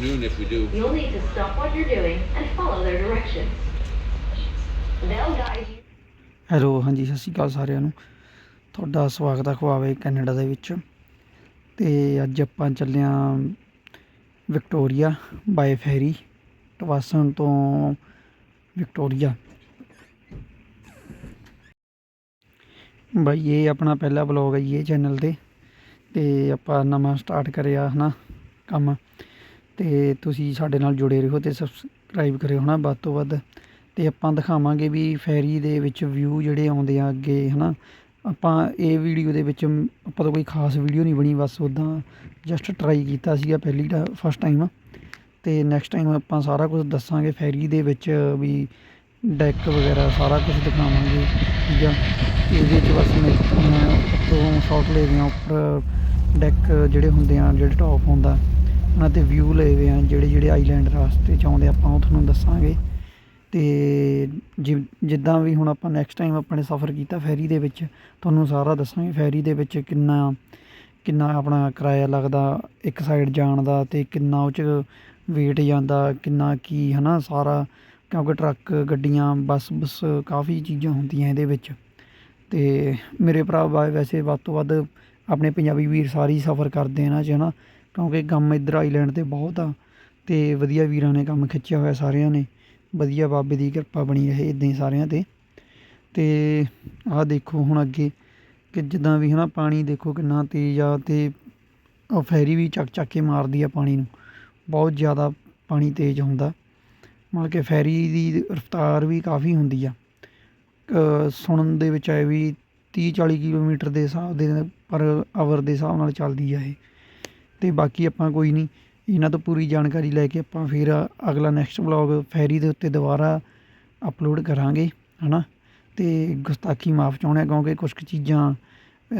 afternoon if we do. You'll need to stop what you're doing and follow their directions. They'll guide you. Hello ਹਾਂਜੀ ਸਤਿ ਸ਼੍ਰੀ ਅਕਾਲ ਸਾਰਿਆਂ ਨੂੰ ਤੁਹਾਡਾ ਸਵਾਗਤ ਹੈ ਖਵਾਵੇ ਕੈਨੇਡਾ ਦੇ ਵਿੱਚ ਤੇ ਅੱਜ ਆਪਾਂ ਚੱਲੇ ਹਾਂ ਵਿਕਟੋਰੀਆ ਬਾਏ ਫੈਰੀ ਟਵਾਸਨ ਤੋਂ ਵਿਕਟੋਰੀਆ ਬਾਈ ਇਹ ਆਪਣਾ ਪਹਿਲਾ ਬਲੌਗ ਹੈ ਇਹ ਚੈਨਲ ਤੇ ਤੇ ਆਪਾਂ ਨਵਾਂ ਸਟਾਰਟ ਕਰਿਆ ਹਨਾ ਕੰਮ ਤੇ ਤੁਸੀਂ ਸਾਡੇ ਨਾਲ ਜੁੜੇ ਰਹੋ ਤੇ ਸਬਸਕ੍ਰਾਈਬ ਕਰਿਓ, ਹਨਾ? ਵੱਧ ਤੋਂ ਵੱਧ। ਤੇ ਆਪਾਂ ਦਿਖਾਵਾਂਗੇ ਵੀ ਫੈਰੀ ਦੇ ਵਿੱਚ ਵਿਊ ਜਿਹੜੇ ਆਉਂਦੇ ਆ ਅੱਗੇ, ਹਨਾ? ਆਪਾਂ ਇਹ ਵੀਡੀਓ ਦੇ ਵਿੱਚ, ਆਪਾਂ ਤਾਂ ਕੋਈ ਖਾਸ ਵੀਡੀਓ ਨਹੀਂ ਬਣੀ, ਬਸ ਉਦਾਂ ਜਸਟ ਟਰਾਈ ਕੀਤਾ ਸੀਗਾ ਪਹਿਲੀ ਦਾ ਫਸਟ ਟਾਈਮ ਤੇ ਨੈਕਸਟ ਟਾਈਮ ਆਪਾਂ ਸਾਰਾ ਕੁਝ ਦੱਸਾਂਗੇ ਫੈਰੀ ਦੇ ਵਿੱਚ ਵੀ ਡੈਕ ਵਗੈਰਾ, ਸਾਰਾ ਕੁਝ ਦਿਖਾਵਾਂਗੇ, ਠੀਕ ਆ? ਇਹਦੇ 'ਚ ਬਸ ਮੈਂ ਤੋਂ ਸ਼ਾਟ ਲੈ ਗਿਆ ਉੱਪਰ ਡੈਕ ਜਿਹੜੇ ਹੁੰਦੇ ਆ, ਜਿਹੜੇ ਟੌਪ ਹੁੰਦਾ। ਉਹਨਾਂ ਤੇ ਵਿਊ ਲਏ ਹੋਏ ਆ ਜਿਹੜੇ ਜਿਹੜੇ ਆਈਲੈਂਡ ਰਾਸਤੇ ਚ ਆਉਂਦੇ ਆਪਾਂ ਉਹ ਤੁਹਾਨੂੰ ਦੱਸਾਂਗੇ। ਤੇ ਜਿ- ਜਿੱਦਾਂ ਵੀ ਹੁਣ ਆਪਾਂ ਨੈਕਸਟ ਟਾਈਮ ਆਪਣੇ ਸਫ਼ਰ ਕੀਤਾ ਫੈਰੀ ਦੇ ਵਿੱਚ, ਤੁਹਾਨੂੰ ਸਾਰਾ ਦੱਸਾਂਗੇ ਫੈਰੀ ਦੇ ਵਿੱਚ ਕਿੰਨਾ ਕਿੰਨਾ ਆਪਣਾ ਕਿਰਾਇਆ ਲੱਗਦਾ, ਇੱਕ ਸਾਈਡ ਜਾਣ ਦਾ ਤੇ ਕਿੰਨਾ ਉਹ 'ਚ ਵੇਟ ਜਾਂਦਾ, ਕਿੰਨਾ ਕੀ, ਹਨਾ, ਸਾਰਾ। ਕਿਉਂਕਿ ਟਰੱਕ ਗੱਡੀਆਂ, ਬੱਸ ਬੱਸ, ਕਾਫੀ ਚੀਜ਼ਾਂ ਹੁੰਦੀਆਂ ਇਹਦੇ ਵਿੱਚ। ਤੇ ਮੇਰੇ ਭਰਾ ਵੈਸੇ ਵੱਧ ਤੋਂ ਵੱਧ ਆਪਣੇ ਪੰਜਾਬੀ ਵੀਰ ਸਾਰੇ ਹੀ ਸਫ਼ਰ ਕਰਦੇ ਇਹਨਾਂ 'ਚ ਹਨਾ। ਕਿਉਂਕਿ ਕੰਮ ਇੱਧਰ ਆਈਲੈਂਡ ਤੇ ਬਹੁਤ ਆ ਅਤੇ ਵਧੀਆ ਵੀਰਾਂ ਨੇ ਕੰਮ ਖਿੱਚਿਆ ਹੋਇਆ ਸਾਰਿਆਂ ਨੇ। ਵਧੀਆ ਬਾਬੇ ਦੀ ਕਿਰਪਾ ਬਣੀ ਰਹੇ ਇੱਦਾਂ ਹੀ ਸਾਰਿਆਂ ਤੇ। ਅਤੇ ਆਹ ਦੇਖੋ ਹੁਣ ਅੱਗੇ ਕਿ ਜਿੱਦਾਂ ਵੀ ਹੈ ਨਾ ਪਾਣੀ ਦੇਖੋ ਕਿੰਨਾ ਤੇਜ਼ ਆ ਅਤੇ ਉਹ ਫੈਰੀ ਵੀ ਚੱਕ ਚੱਕ ਕੇ ਮਾਰਦੀ ਆ ਪਾਣੀ ਨੂੰ। ਬਹੁਤ ਜ਼ਿਆਦਾ ਪਾਣੀ ਤੇਜ਼ ਹੁੰਦਾ। ਮਤਲਬ ਕਿ ਫੈਰੀ ਦੀ ਰਫ਼ਤਾਰ ਵੀ ਕਾਫੀ ਹੁੰਦੀ ਆ। ਅ, ਸੁਣਨ ਦੇ ਵਿੱਚ ਆਏ ਵੀ 30 40 ਕਿਲੋਮੀਟਰ ਦੇ ਹਿਸਾਬ ਦੇ ਪਰ ਆਵਰ ਦੇ ਹਿਸਾਬ ਨਾਲ ਚੱਲਦੀ ਆ ਇਹ। ਅਤੇ ਬਾਕੀ ਆਪਾਂ ਕੋਈ ਨਹੀਂ, ਇਹਨਾਂ ਤੋਂ ਪੂਰੀ ਜਾਣਕਾਰੀ ਲੈ ਕੇ ਆਪਾਂ ਫਿਰ ਅਗਲਾ ਨੈਕਸਟ ਵਲੌਗ ਫੈਰੀ ਦੇ ਉੱਤੇ ਦੁਬਾਰਾ ਅਪਲੋਡ ਕਰਾਂਗੇ ਹੈ ਨਾ ਅਤੇ ਗੁਸਤਾਖੀ ਮਾਫ ਚਾਹੁੰਦੇ ਹਾਂ ਕਿਉਂਕਿ ਕੁਝ ਕੁ ਚੀਜ਼ਾਂ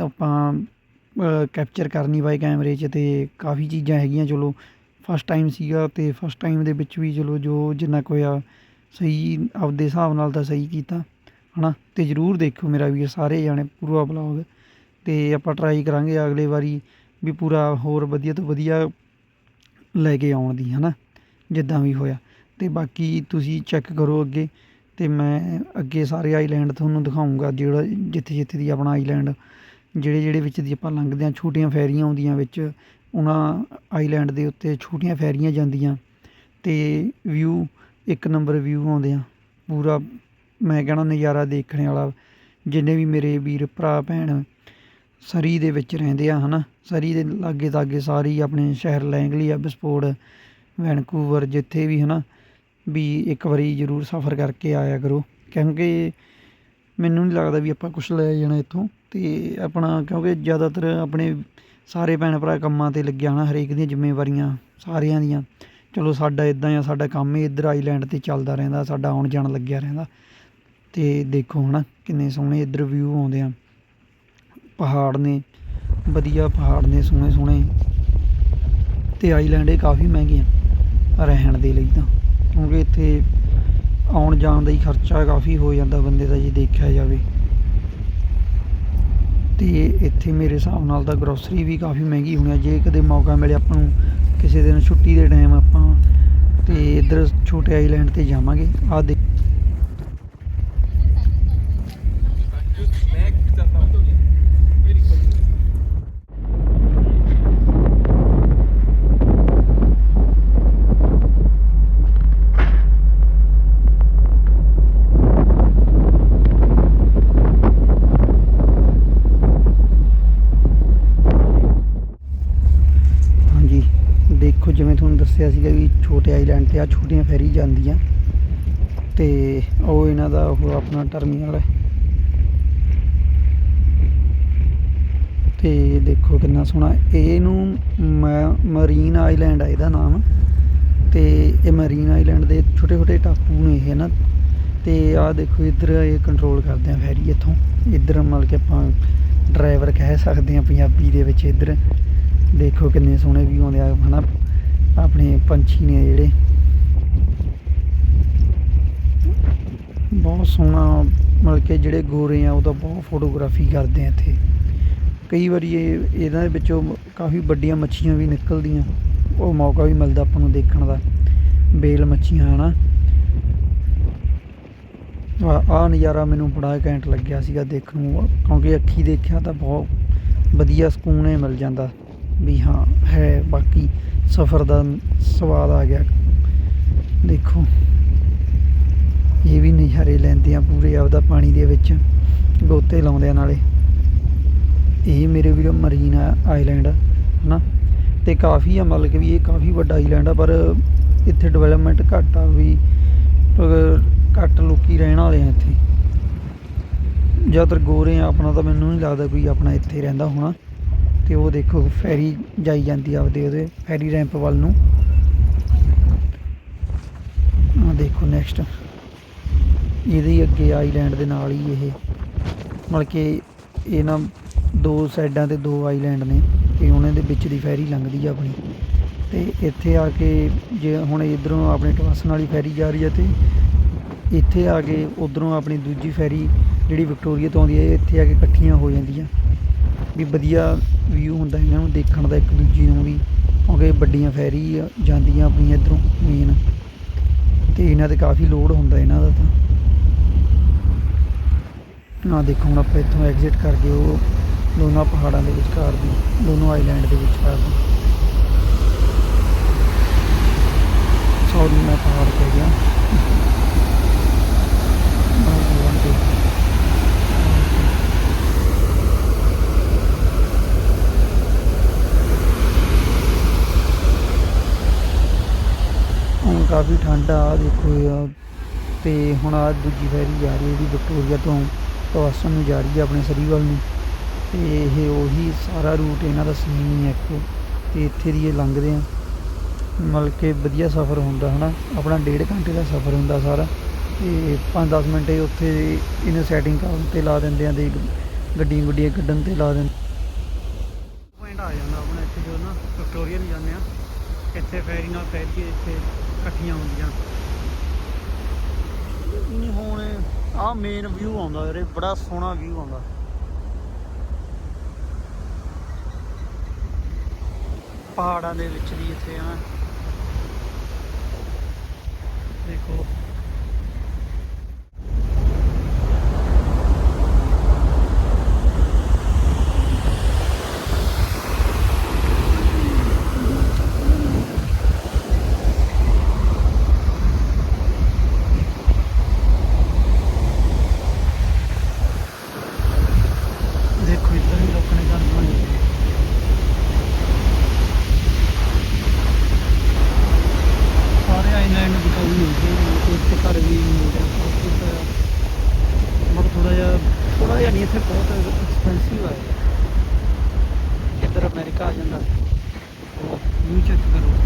ਆਪਾਂ ਕੈਪਚਰ ਕਰਨੀ ਬਾਈ ਕੈਮਰੇ 'ਚ ਤੇ ਕਾਫੀ ਚੀਜ਼ਾਂ ਹੈਗੀਆਂ, ਚਲੋ ਫਸਟ ਟਾਈਮ ਸੀਗਾ ਤੇ ਫਸਟ ਟਾਈਮ ਦੇ ਵਿੱਚ ਵੀ ਚਲੋ ਜੋ ਜਿੰਨਾ ਕੁ ਹੋਇਆ ਸਹੀ, ਆਪਦੇ ਹਿਸਾਬ ਨਾਲ ਤਾਂ ਸਹੀ ਕੀਤਾ, ਹਨਾ? ਤੇ ਜਰੂਰ ਦੇਖੋ ਮੇਰਾ ਵੀਰ ਸਾਰੇ ਜਾਣੇ ਪੂਰਾ ਵਲੌਗ ਤੇ ਆਪਾਂ ਟਰਾਈ ਕਰਾਂਗੇ ਅਗਲੇ ਵਾਰੀ ਵੀ ਪੂਰਾ ਹੋਰ ਵਧੀਆ ਤੋਂ ਵਧੀਆ ਲੈ ਕੇ ਆਉਣ ਦੀ, ਹਨਾ? ਜਿੱਦਾਂ ਵੀ ਹੋਇਆ। ਤੇ ਬਾਕੀ ਤੁਸੀਂ ਚੈੱਕ ਕਰੋ ਅੱਗੇ। ਤੇ ਮੈਂ ਅੱਗੇ ਸਾਰੇ ਆਈਲੈਂਡ ਤੁਹਾਨੂੰ ਦਿਖਾਉਂਗਾ ਜਿਹੜਾ ਜਿੱਥੇ ਜਿੱਥੇ ਦੀ ਆਪਣਾ ਆਈਲੈਂਡ ਜਿਹੜੇ ਜਿਹੜੇ ਵਿੱਚ ਦੀ ਆਪਾਂ ਲੰਘਦੇ ਆ ਛੋਟੀਆਂ ਫੈਰੀਆਂ ਆਉਂਦੀਆਂ ਵਿੱਚ, ਉਹਨਾਂ ਆਈਲੈਂਡ ਦੇ ਉੱਤੇ ਛੋਟੀਆਂ ਫੈਰੀਆਂ ਜਾਂਦੀਆਂ। ਤੇ ਵਿਊ ਇੱਕ ਨੰਬਰ ਵਿਊ ਆਉਂਦੇ ਆ। ਪੂਰਾ ਮੈਂ ਕਹਿਣਾ ਨਜ਼ਾਰਾ ਦੇਖਣ ਵਾਲਾ, ਜਿੰਨੇ ਵੀ ਮੇਰੇ ਵੀਰ ਭਰਾ, ਭੈਣ ਸਰੀ ਦੇ ਵਿੱਚ ਰਹਿੰਦੇ ਆ ਹੈ ਨਾ ਸਰੀ ਦੇ ਲਾਗੇ ਤਾਗੇ ਸਾਰੇ ਆਪਣੇ ਸ਼ਹਿਰ ਲੈਂਗਲੀ ਆ ਬਿਸਪੋਰਡ ਵੈਨਕੂਵਰ ਜਿੱਥੇ ਵੀ ਹੈ ਨਾ ਵੀ ਇੱਕ ਵਾਰੀ ਜ਼ਰੂਰ ਸਫ਼ਰ ਕਰਕੇ ਆਇਆ ਕਰੋ। ਕਿਉਂਕਿ ਮੈਨੂੰ ਨਹੀਂ ਲੱਗਦਾ ਵੀ ਆਪਾਂ ਕੁਝ ਲੈ ਜਾਣਾ ਇੱਥੋਂ। ਤੇ ਆਪਣਾ, ਕਿਉਂਕਿ ਜ਼ਿਆਦਾਤਰ ਆਪਣੇ ਸਾਰੇ ਭੈਣ ਭਰਾ ਕੰਮਾਂ ਤੇ ਲੱਗਿਆ ਹਨਾ, ਹਰੇਕ ਦੀਆਂ ਜ਼ਿੰਮੇਵਾਰੀਆਂ ਸਾਰਿਆਂ ਦੀਆਂ। ਚਲੋ ਸਾਡਾ ਇਦਾਂ ਆ, ਸਾਡਾ ਕੰਮ ਹੀ ਇੱਧਰ ਆਈਲੈਂਡ ਤੇ ਚੱਲਦਾ ਰਹਿੰਦਾ, ਸਾਡਾ ਆਉਣ ਜਾਣ ਲੱਗਿਆ ਰਹਿੰਦਾ। ਤੇ ਦੇਖੋ, ਹਨਾ? ਕਿੰਨੇ ਸੋਹਣੇ ਇੱਧਰ ਵਿਊ ਆਉਂਦੇ ਆ। ਪਹਾੜ ਨੇ, ਵਧੀਆ ਪਹਾੜ ਨੇ ਸੋਹਣੇ ਸੋਹਣੇ। ਤੇ ਆਈਲੈਂਡ ਇਹ ਕਾਫੀ ਮਹਿੰਗੇ ਆ ਰਹਿਣ ਦੇ ਲਈ ਤਾਂ। ਕਿਉਂਕਿ ਇੱਥੇ ਆਉਣ ਜਾਣ ਦਾ ਹੀ ਖਰਚਾ ਕਾਫੀ ਹੋ ਜਾਂਦਾ ਬੰਦੇ ਦਾ ਜੇ ਦੇਖਿਆ ਜਾਵੇ। ਤੇ ਇੱਥੇ ਮੇਰੇ ਹਿਸਾਬ ਨਾਲ ਤਾਂ ਗਰੋਸਰੀ ਵੀ ਕਾਫੀ ਮਹਿੰਗੀ ਹੋਣੀ ਆ। ਜੇ ਕਦੇ ਮੌਕਾ ਮਿਲੇ ਆਪਾਂ ਨੂੰ ਕਿਸੇ ਦਿਨ ਛੁੱਟੀ ਦੇ ਟਾਈਮ ਆਪਾਂ ਤੇ ਇੱਧਰ ਛੋਟੇ ਆਈਲੈਂਡ ਤੇ ਜਾਵਾਂਗੇ। ਆ ਦੇ ਹਾਂਜੀ ਦੇਖੋ ਜਿਵੇਂ ਤੁਹਾਨੂੰ ਦੱਸਿਆ ਸੀਗਾ ਵੀ ਛੋਟੇ ਆਈਲੈਂਡ ਤੇ ਆ, ਛੋਟੀਆਂ ਫੈਰੀ ਜਾਂਦੀਆਂ। ਤੇ ਉਹ ਇਹਨਾਂ ਦਾ ਉਹ ਆਪਣਾ ਟਰਮੀਨਲ ਹੈ। ਤੇ ਦੇਖੋ ਕਿੰਨਾ ਸੋਹਣਾ ਇਹਨੂੰ ਮ- ਮਰੀਨ ਆਈਲੈਂਡ ਹੈ ਇਹਦਾ ਨਾਮ। ਤੇ ਇਹ ਮਰੀਨ ਆਈਲੈਂਡ ਦੇ ਛੋਟੇ ਛੋਟੇ ਟਾਪੂ ਨੇ ਇਹ ਨਾ ਤੇ ਆਹ ਦੇਖੋ ਇੱਧਰ ਇਹ ਕੰਟਰੋਲ ਕਰਦੇ ਆ ਫੈਰੀ ਇੱਥੋਂ। ਇੱਧਰ ਮਤਲਬ ਕਿ ਆਪਾਂ ਡਰਾਈਵਰ ਕਹਿ ਸਕਦੇ ਆ ਪੰਜਾਬੀ ਦੇ ਵਿੱਚ ਇੱਧਰ। ਦੇਖੋ ਕਿੰਨੇ ਸੋਹਣੇ ਵੀ ਆਉਂਦੇ ਆ, ਹਨਾ। ਆਪਣੇ ਪੰਛੀ ਨੇ ਜਿਹੜੇ। ਬਹੁਤ ਸੋਹਣਾ, ਮਤਲਬ ਕਿ ਜਿਹੜੇ ਗੋਰੇ ਆ, ਉਹ ਤਾਂ ਬਹੁਤ ਫੋਟੋਗ੍ਰਾਫੀ ਕਰਦੇ ਆ ਇੱਥੇ। ਕਈ ਵਾਰੀ ਇਹ ਇਹਨਾਂ ਦੇ ਵਿੱਚੋਂ ਕਾਫੀ ਵੱਡੀਆਂ ਮੱਛੀਆਂ ਵੀ ਨਿਕਲਦੀਆਂ। ਉਹ ਮੌਕਾ ਵੀ ਮਿਲਦਾ ਆਪਾਂ ਨੂੰ ਦੇਖਣ ਦਾ। ਬੇਲ ਮੱਛੀਆਂ, ਹਨਾ। ਆ ਨਜ਼ਾਰਾ ਮੈਨੂੰ ਬੜਾ ਘੈਂਟ ਲੱਗਿਆ ਸੀਗਾ ਦੇਖਣ ਨੂੰ। ਕਿਉਂਕਿ ਅੱਖੀ ਦੇਖਿਆ ਤਾਂ ਬਹੁਤ ਵਧੀਆ ਸਕੂਨ ਹੀ ਮਿਲ ਜਾਂਦਾ ਵੀ ਹਾਂ, ਹੈ, ਬਾਕੀ ਸਫ਼ਰ ਦਾ ਸਵਾਦ ਆ ਗਿਆ। ਦੇਖੋ, ਇਹ ਵੀ ਨਜ਼ਾਰੇ ਲੈਂਦੇ ਆ ਪੂਰੇ ਆਪਦਾ ਪਾਣੀ ਦੇ ਵਿੱਚ, ਗੋਤੇ ਲਾਉਂਦੇ ਆ ਨਾਲੇ। ਇਹ ਮੇਰੇ ਵੀਰੋ ਮਰੀਨ ਆਈਲੈਂਡ ਆ ਹਨਾ? ਤੇ ਕਾਫੀ ਆ, ਮਤਲਬ ਕਿ ਵੀ ਇਹ ਕਾਫੀ ਵੱਡਾ ਆਈਲੈਂਡ ਆ, ਪਰ ਇੱਥੇ ਡਿਵੈਲਪਮੈਂਟ ਘੱਟ ਆ ਵੀ ਘੱਟ ਲੋਕੀ ਰਹਿਣ ਵਾਲੇ ਆ ਇੱਥੇ। ਜ਼ਿਆਦਾਤਰ ਗੋਰੇ ਆ, ਆਪਣਾ ਤਾਂ ਮੈਨੂੰ ਨਹੀਂ ਲੱਗਦਾ ਕੋਈ ਆਪਣਾ ਇੱਥੇ ਰਹਿੰਦਾ ਹੋਣਾ। ਤੇ ਉਹ ਦੇਖੋ, ਫੈਰੀ ਜਾਈ ਜਾਂਦੀ ਆ ਆਪਦੇ ਉਹਦੇ, ਫੈਰੀ ਰੈਂਪ ਵੱਲ ਨੂੰ। ਆ ਦੇਖੋ ਨੈਕਸਟ ਇਹਦੇ ਅੱਗੇ ਆਈਲੈਂਡ ਦੇ ਨਾਲ ਹੀ ਇਹ। ਮਤਲਬ ਕਿ ਇਹ ਨਾ ਦੋ ਸਾਈਡਾਂ ਤੇ ਦੋ ਆਈਲੈਂਡ ਨੇ, ਤੇ ਉਹਨਾਂ ਦੇ ਵਿੱਚ ਦੀ ਫੈਰੀ ਲੰਘਦੀ ਆ ਆਪਣੀ। ਤੇ ਇੱਥੇ ਆ ਕੇ ਜੇ ਹੁਣ ਇਧਰੋਂ ਆਪਣੇ ਟਵਾਸਨ ਵਾਲੀ ਫੈਰੀ ਜਾ ਰਹੀ ਹੈ ਤੇ ਇੱਥੇ ਆ ਕੇ ਉਧਰੋਂ ਆਪਣੀ ਦੂਜੀ ਫੈਰੀ ਜਿਹੜੀ ਵਿਕਟੋਰੀਆ ਤੋਂ ਆਉਂਦੀ ਹੈ ਇੱਥੇ ਆ ਕੇ ਇਕੱਠੀਆਂ ਹੋ ਜਾਂਦੀਆਂ। ਵੀ ਵਧੀਆ ਵਿਊ ਹੁੰਦਾ ਇਹਨਾਂ ਨੂੰ ਦੇਖਣ ਦਾ, ਇੱਕ ਦੂਜੀ ਨੂੰ ਵੀ, ਕਿਉਂਕਿ ਵੱਡੀਆਂ ਫੈਰੀ ਜਾਂਦੀਆਂ ਆਪਣੀਆਂ ਇਧਰੋਂ ਮੇਨ ਤੇ ਇਹਨਾਂ ਤੇ ਕਾਫੀ ਲੋਡ ਹੁੰਦਾ ਇਹਨਾਂ ਦਾ ਤਾਂ। ਆ ਦੇਖੋ ਹੁਣ ਆਪਾਂ ਇੱਥੋਂ ਐਗਜ਼ਿਟ ਕਰ ਗਏ ਉਹ ਦੋਨਾਂ ਪਹਾੜਾਂ ਦੇ ਵਿਚਕਾਰ ਦੀ, ਦੋਨੋਂ ਆਈਲੈਂਡ ਦੇ ਵਿਚਕਾਰ ਦੀ। ਸੌਰੀ ਮੈਂ ਪਹਾੜ ਕਹਿ ਗਿਆ ਆਹ one, two. ਹੁਣ ਕਾਫੀ ਠੰਡ ਆ ਆਹ ਦੇਖੋ ਇਹ ਤੇ ਹੁਣ ਆ ਦੂਜੀ ਫੈਰੀ ਜਾ ਰਹੀ ਹੈ ਜਿਹੜੀ ਵਿਕਟੋਰੀਆ ਤੋਂ ਟਵਾਸਨ ਨੂੰ ਜਾ ਰਹੀ ਹੈ ਆਪਣੇ ਸਰੀ ਵੱਲ ਨੂੰ। ਤੇ ਇਹ ਉਹੀ ਸਾਰਾ ਰੂਟ ਇਹਨਾਂ ਦਾ ਸੇਮ ਹੀ ਹੈ ਇੱਕੋ। ਤੇ ਇੱਥੇ ਦੀ ਇਹ ਲੰਘਦੇ ਆ। ਮਤਲਬ ਕਿ ਵਧੀਆ ਸਫ਼ਰ ਹੁੰਦਾ, ਹਨਾ? ਆਪਣਾ ਡੇਢ ਘੰਟੇ ਦਾ ਸਫ਼ਰ ਹੁੰਦਾ ਸਾਰਾ। ਤੇ 5-10 ਮਿੰਟ ਇਹ ਉੱਥੇ ਇਹਨੂੰ ਸੈਟਿੰਗ ਕਰਨ ਤੇ ਲਾ ਦਿੰਦੇ ਆ ਦੇ ਗੱਡੀਆਂ ਗੁੱਡੀਆਂ ਕੱਢਣ ਤੇ ਲਾ ਦਿੰਦੇ। ਪੁਆਇੰਟ ਆ ਜਾਂਦਾ ਆਪਣਾ ਇੱਥੇ ਜੋ ਨਾ ਵਿਕਟੋਰੀਆ ਨੂੰ ਜਾਂਦੇ ਆ। ਇੱਥੇ ਫੈਰੀ ਨਾਲ ਫੈਰੀ ਇੱਥੇ ਇਕੱਠੀਆਂ ਹੁੰਦੀਆਂ। ਨਹੀਂ ਹੁਣ ਆ ਮੇਨ ਵਿਊ ਆਉਂਦਾ ਵੀਰੇ, ਬੜਾ ਸੋਹਣਾ ਵਿਊ ਆਉਂਦਾ। ਪਹਾੜਾਂ ਦੇ ਵਿੱਚ ਵੀ ਇੱਥੇ ਆ। ਦੇਖੋ ਇੱਧਰ ਵੀ ਲੋਕਾਂ ਨੇ ਘਰ ਬਣਾਏ ਹੋਏ ਆ। ਸਾਰੇ ਆਈਲੈਂਡ ਦੀ ਕੋਈ ਨਹੀਂ ਹੁੰਦੀ ਇੱਥੇ ਘਰ ਵੀ ਮਿਲਦੇ ਆ ਮਗਰ ਥੋੜਾ ਜਿਹਾ ਥੋੜਾ ਜਿਹਾ ਨਹੀਂ ਇੱਥੇ ਬਹੁਤ ਐਕਸਪੈਂਸਿਵ ਹੈ ਇੱਧਰ ਅਮਰੀਕਾ ਆ ਜਾਂਦਾ ਉਹ ਵਿਊ ਚੈੱਕ ਕਰੋ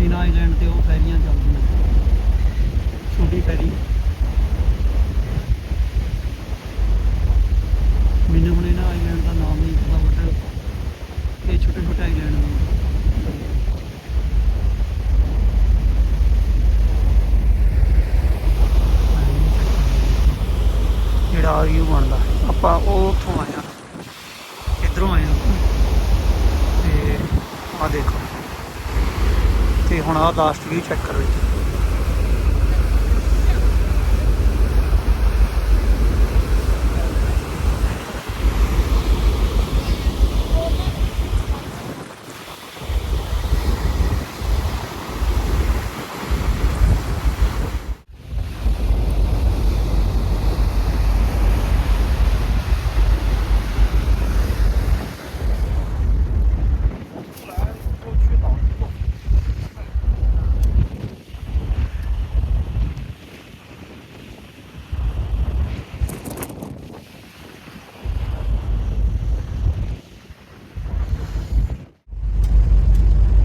ਇਹਨਾਂ ਆਈਲੈਂਡ ਤੇ ਉਹ ਫੈਰੀਆਂ ਚੱਲਦੀਆਂ। ਛੋਟੀ ਫੈਰੀ ਮੈਨੂੰ ਹੁਣ ਇਹਨਾਂ ਆਈਲੈਂਡ ਦਾ ਨਾਮ ਨਹੀਂ ਪਤਾ ਬਟ ਇਹ ਛੋਟੇ ਛੋਟੇ ਆਈਲੈਂਡ ਨੇ। ਜਿਹੜਾ ਵਿਊ ਬਣਦਾ? ਆਪਾਂ ਉਹ ਉੱਥੋਂ ਆਏ ਆ ਇੱਧਰੋਂ ਆਏ ਆ ਤੇ ਆ ਦੇਖੋ। ਹੁਣ ਆਹ ਲਾਸਟ ਵੀ ਚੈੱਕ ਕਰੋ ਇੱਥੇ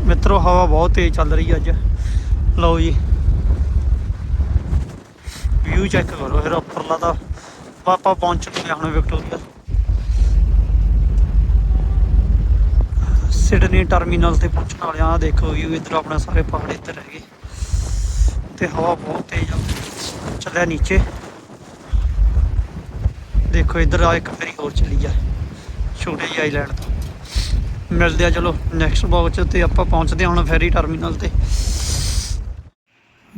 ਮਿੱਤਰੋ ਹਵਾ ਬਹੁਤ ਤੇਜ਼ ਚੱਲ ਰਹੀ ਹੈ ਅੱਜ। ਲਓ ਜੀ। ਵਿਊ ਚੈੱਕ ਕਰੋ ਫਿਰ ਉੱਪਰਲਾ ਤਾਂ। ਪਾਪਾ ਪਹੁੰਚ ਚੁੱਕੇ ਹੁਣ ਵਿਕਟੋਰੀਆ ਸਿਡਨੀ ਟਰਮੀਨਲ ਤੇ ਪਹੁੰਚਣ ਵਾਲਿਆਂ ਆ ਦੇਖੋ ਵਿਊ ਇਧਰ ਆਪਣਾ ਸਾਰੇ ਪਹਾੜ ਇੱਧਰ ਹੈਗੇ। ਗਏ ਤੇ ਹਵਾ ਬਹੁਤ ਤੇਜ਼ ਆ। ਚੱਲਿਆ ਨੀਚੇ। ਦੇਖੋ ਇੱਧਰ ਆ ਇੱਕ ਫੇਰੀ ਹੋਰ ਚਲੀ ਆ, ਛੋਟੇ ਜਿਹੇ ਆਈਲੈਂਡ ਤੋਂ। ਮਿਲਦੇ ਆ, ਚਲੋ ਨੈਕਸਟ ਬਲੌਗ ਚ ਤੇ ਆਪਾਂ ਪਹੁੰਚਦੇ ਹਾਂ ਹੁਣ ਫੈਰੀ ਟਰਮੀਨਲ ਤੇ।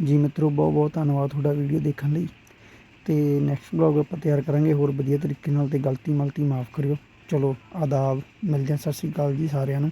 ਜੀ ਮਿੱਤਰੋ, ਬਹੁਤ ਬਹੁਤ ਧੰਨਵਾਦ ਤੁਹਾਡਾ ਵੀਡੀਓ ਦੇਖਣ ਲਈ। ਤੇ ਨੈਕਸਟ ਬਲੌਗ ਆਪਾਂ ਤਿਆਰ ਕਰਾਂਗੇ ਹੋਰ ਵਧੀਆ ਤਰੀਕੇ ਨਾਲ ਤੇ ਗਲਤੀ ਮਲਤੀ ਮਾਫ ਕਰਿਓ। ਚਲੋ, ਆਦਾਬ, ਮਿਲਦੇ ਹਾਂ, ਸਤਿ ਸ਼੍ਰੀ ਅਕਾਲ ਜੀ ਸਾਰਿਆਂ ਨੂੰ।